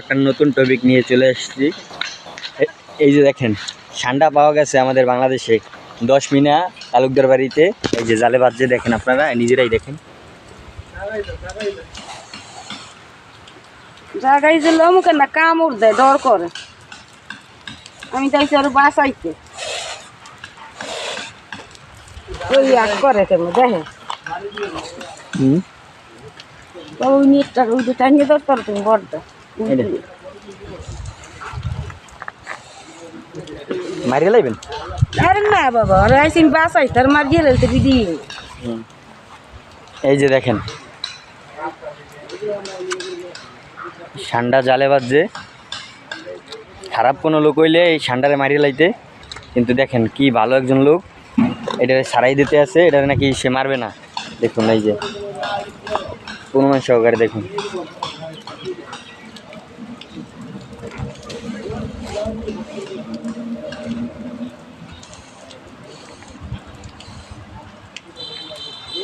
একটা নতুন টপিক নিয়ে চলে এসেছি। এই যে দেখেন ঠান্ডা পাওয়া গেছে আমাদের বাংলাদেশে। দশ মিনা তালুকদার বাড়িতে। এই যে জালে বাজছে দেখেন আপনারা নিজেরাই দেখেন। জায়গায় যে লোমকে না কামড় দেয় ডর করে। আমি চাইছি আর বাঁচাইতে। ওই এক করে কেন দেখে হুম। তো ওই নেটটা ওই যে টানিয়ে দরকার তুমি বড়টা। যে। মারিয়ে আরে না বাবা আরে আইসিন বাঁচাই তার মার গিয়ে রেলতে বিদি এই যে দেখেন। ঠান্ডা জালে বাজছে। খারাপ কোনো লোক হইলে এই ঠান্ডারে মারিয়ে লাইতে। কিন্তু দেখেন কি ভালো একজন লোক। এটা সারাই দিতে আছে এটারে নাকি সে মারবে না। দেখুন এই যে। অনুমান সহকারে দেখুন।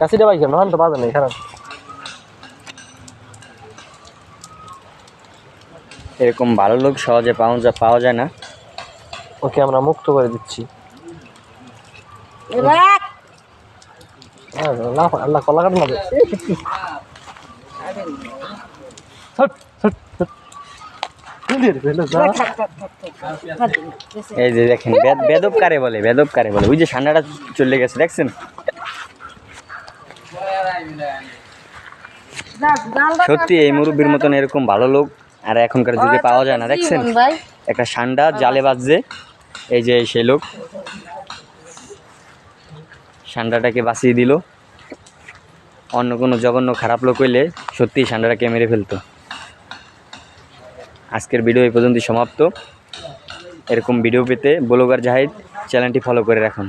কাশিটা পাই কেন তো বাজে নেই খারাপ। এরকম ভালো লোক সহজে পাওয়া যায় পাওয়া যায় না। ওকে আমরা মুক্ত করে দিচ্ছি। আল্লাহ আল্লাহ কলা কাটে না। এই যে দেখেন বেদ- বেদব কারে বলে বেদব কারে বলে। ওই যে ঠান্ডাটা চলে গেছে দেখছেন? সত্যি এই মুরব্বীর মতন এরকম ভালো লোক আর এখনকার যুগে পাওয়া যায় না দেখছেন? একটা ঠান্ডা জালে বাজছে এই যে সেই লোক। সান্ডাটাকে বাঁচিয়ে দিল। অন্য কোনো জঘন্য খারাপ লোক হইলে সত্যিই সান্ডাটাকে মেরে ফেলতো। আজকের ভিডিও এই পর্যন্ত সমাপ্ত। এরকম ভিডিও পেতে ব্লগার জাহিদ চ্যানেলটি ফলো করে রাখুন।